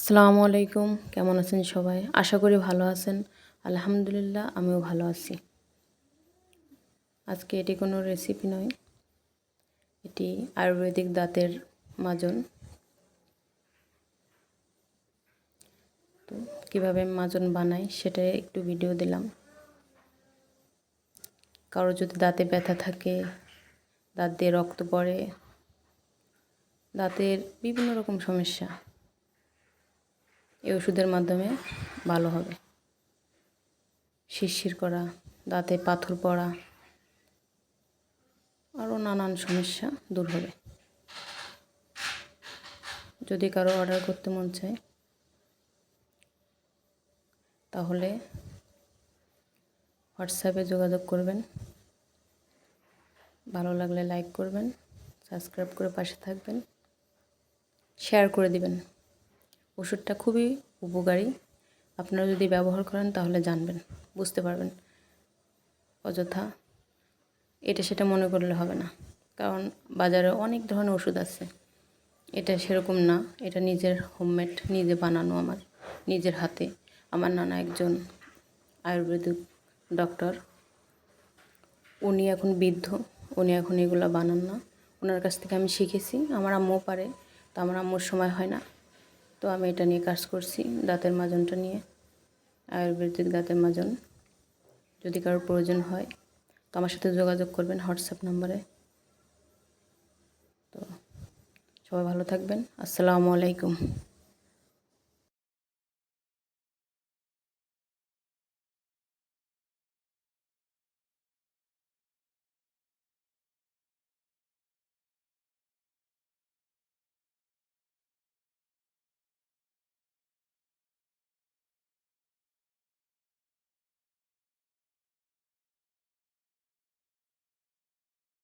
আসসালামু আলাইকুম। কেমন আছেন সবাই? আশা করি ভালো আছেন। আলহামদুলিল্লাহ, আমিও ভালো আছি। আজকে এটি কোনো রেসিপি নয়। এটি আয়ুর্বেদিক দাঁতের মাজন। তো কীভাবে মাজন বানাই সেটা একটু ভিডিও দিলাম। কারও যদি দাঁতে ব্যথা থাকে, দাঁত দিয়ে রক্ত পড়ে, দাঁতের বিভিন্ন রকম সমস্যা। এই ওষুধের মাধ্যমে ভালো হবে। শিরশির করা, দাঁতে পাথর পড়া, আরও নানান সমস্যা দূর হবে। যদি কারও অর্ডার করতে মন চায়, তাহলে হোয়াটসঅ্যাপে যোগাযোগ করবেন। ভালো লাগলে লাইক করবেন সাবস্ক্রাইব করে পাশে থাকবেন শেয়ার করে দিবেন। ওষুধটা খুবই উপকারী। আপনারা যদি ব্যবহার করেন তাহলে জানবেন, বুঝতে পারবেন। অযথা এটা সেটা মনে করলে হবে না। কারণ বাজারে অনেক ধরনের ওষুধ আছে। এটা সেরকম না, এটা নিজের হোমমেড নিজে বানানো আমার, নিজের হাতে। আমার নানা একজন আয়ুর্বেদিক ডক্টর উনি এখন বৃদ্ধ, উনি এখন এগুলো বানান না। ওনার কাছ থেকে আমি শিখেছি। আমার আম্মু পারে, তো আমার আম্মুর সময় হয় না। তো আমি এটা নিয়ে কাজ করছি, দাঁতের মাজনটা নিয়ে, আয়ুর্বেদিক দাঁতের মাজন, যদি কারোর প্রয়োজন হয়। তো আমার সাথে যোগাযোগ করবেন হোয়াটসঅ্যাপ নাম্বারে। তো সবাই ভালো থাকবেন। আসসালামু আলাইকুম।